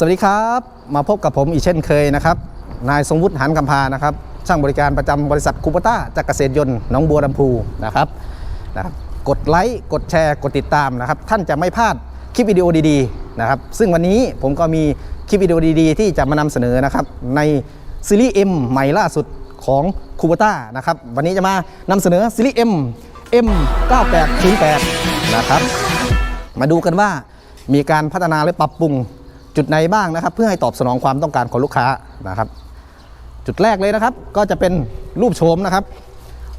สวัสดีครับ มาพบกับผมอีกเช่นเคยนะครับ นายทรงวุฒิหันคำพานะครับ ช่างบริการประจำบริษัทคูปต้าจากเกษตรยนต์หนองบัวลำพูนะครับนะครับ กดไลค์กดแชร์กดติดตามนะครับ ท่านจะไม่พลาดคลิปวิดีโอดีๆนะครับ ซึ่งวันนี้ผมก็มีคลิปวิดีโอดีๆ ที่จะมานำเสนอนะครับ ในซีรีส์ M ใหม่ล่าสุดของคูปต้านะครับ วันนี้จะมานำเสนอซีรีส์ M M 9808นะครับ มาดูกันว่ามีการพัฒนาและปรับปรุง จุดไหนบ้างนะครับ เพื่อให้ตอบสนองความต้องการของลูกค้านะครับ จุดแรกเลยนะครับ ก็จะเป็นรูปโฉมนะครับ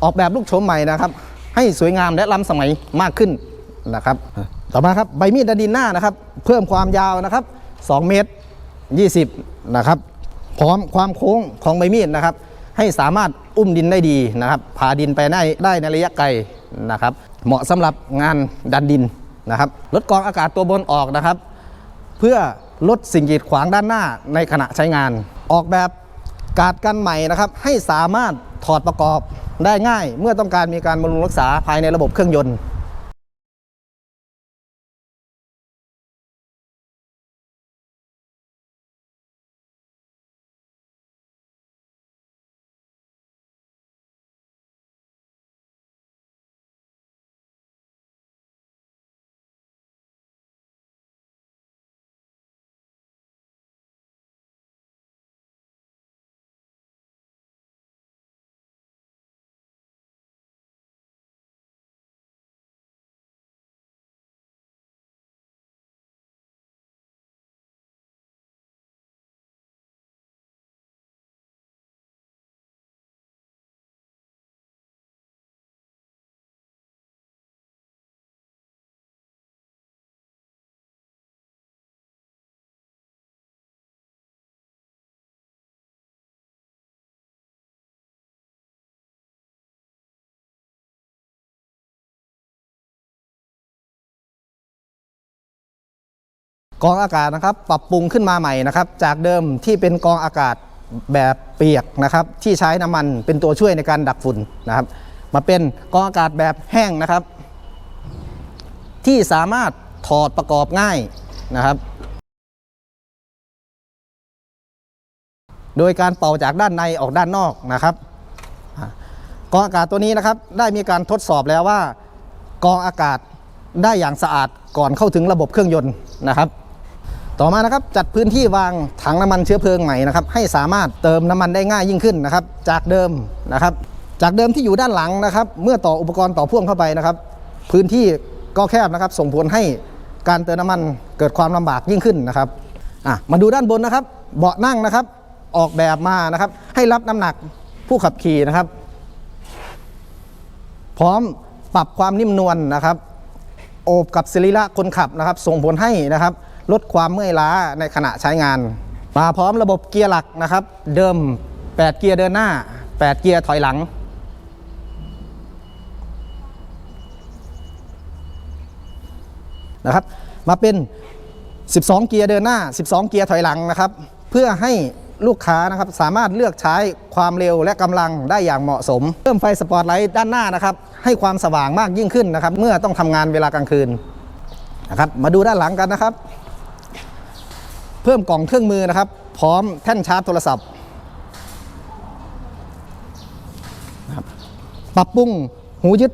ออกแบบรูปโฉมใหม่นะครับ ให้สวยงามและล้ำสมัยมากขึ้นนะครับ ต่อมาครับใบมีดดันดินหน้านะครับ เพิ่มความยาวนะครับ 2 เมตร 20 นะครับ พร้อมความโค้งของใบมีดนะครับ ให้สามารถอุ้มดินได้ดีนะครับพาดินไปได้ได้ในระยะไกลนะครับ เหมาะสำหรับงานดันดินนะครับลดกองอากาศตัวบนออกนะครับ เพื่อ ลดสิ่งกีดขวางด้านหน้าในขณะใช้งาน ออกแบบกาดกันใหม่นะครับให้สามารถถอดประกอบได้ง่าย เมื่อต้องการมีการบำรุงรักษาภายในระบบเครื่องยนต์ กองอากาศนะครับ ปรับปรุงขึ้นมาใหม่นะครับ จากเดิมที่เป็นกองอากาศแบบเปียกนะครับ ที่ใช้น้ำมันเป็นตัวช่วยในการดักฝุ่นนะครับ มาเป็นกองอากาศแบบแห้งนะครับ ที่สามารถถอดประกอบง่ายนะครับ โดยการเป่าจากด้านในออกด้านนอกนะครับกองอากาศตัวนี้นะครับ ได้มีการทดสอบแล้วว่ากองอากาศได้อย่างสะอาดก่อนเข้าถึงระบบเครื่องยนต์นะครับ ต่อมานะครับจัดพื้นที่วางถังน้ำมันเชื้อเพลิงใหม่นะครับให้สามารถเติมน้ำมันได้ง่ายยิ่งขึ้นนะครับ จากเดิมนะครับ จากเดิมที่อยู่ด้านหลังนะครับ เมื่อต่ออุปกรณ์ต่อพ่วงเข้าไปนะครับ พื้นที่ก็แคบนะครับ ส่งผลให้การเติมน้ำมันเกิดความลำบากยิ่งขึ้นนะครับอะมาดูด้านบนนะครับ เบาะนั่งนะครับ ออกแบบมานะครับ ให้รับน้ำหนักผู้ขับขี่นะครับ พร้อมปรับความนิ่มนวลนะครับ โอบกับศิริระคนขับนะครับ ส่งผลให้นะครับ ลดความเมื่อยล้าในขณะใช้งาน มาพร้อมระบบเกียร์หลักนะครับ เดิม 8 เกียร์เดินหน้า 8 เกียร์ถอยหลัง นะครับ มาเป็น 12 เกียร์เดินหน้า 12 เกียร์ถอยหลังนะครับ เพื่อให้ลูกค้านะครับสามารถเลือกใช้ความเร็วและกำลังได้อย่างเหมาะสม เพิ่มไฟสปอตไลท์ด้านหน้านะครับ ให้ความสว่างมากยิ่งขึ้นนะครับ เมื่อต้องทำงานเวลากลางคืนนะครับ มาดูด้านหลังกันนะครับ พิ่มกล่องเครื่องมือนะครับ พร้อมแท่นชาร์จโทรศัพท์นะครับปรับปรุงหูยึด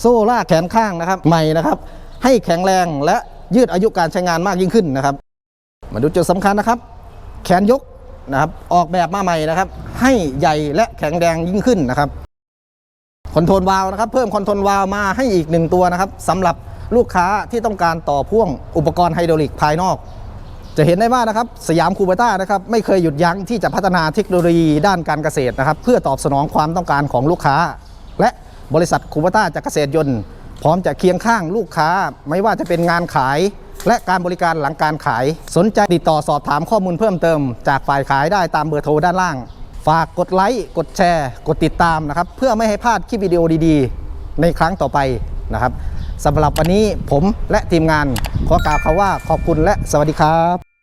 โซ่ล่ากแขนข้างนะครับ ใหม่นะครับ ให้แข็งแรงและยืดอายุการใช้งานมากยิ่งขึ้นนะครับ มาดูจุดสำคัญนะครับ แขนยกนะครับ ออกแบบมาใหม่นะครับ ให้ใหญ่และแข็งแรงยิ่งขึ้นนะครับคอนโทรลวาล์วนะครับ เพิ่มคอนโทรลวาล์วมาให้อีกหนึ่งตัวนะครับสำหรับลูกค้าที่ต้องการต่อพ่วงอุปกรณ์ไฮดรอลิกภายนอก จะเห็นได้ว่านะครับสยามคูเบต้านะครับไม่เคยหยุดยั้งที่จะพัฒนาเทคโนโลยีด้านการเกษตรนะครับ เพื่อตอบสนองความต้องการของลูกค้า และบริษัทคูเบต้าจากเกษตรยนต์ พร้อมจะเคียงข้างลูกค้า ไม่ว่าจะเป็นงานขาย และการบริการหลังการขาย สนใจติดต่อสอบถามข้อมูลเพิ่มเติม จากฝ่ายขายได้ตามเบอร์โทรด้านล่าง ฝากกดไลค์กดแชร์ กดติดตามนะครับเพื่อไม่ให้พลาดคลิปวิดีโอดีๆ ในครั้งต่อไปนะครับ สำหรับวันนี้ผมและทีมงานขอกล่าวคำว่าขอบคุณและสวัสดีครับ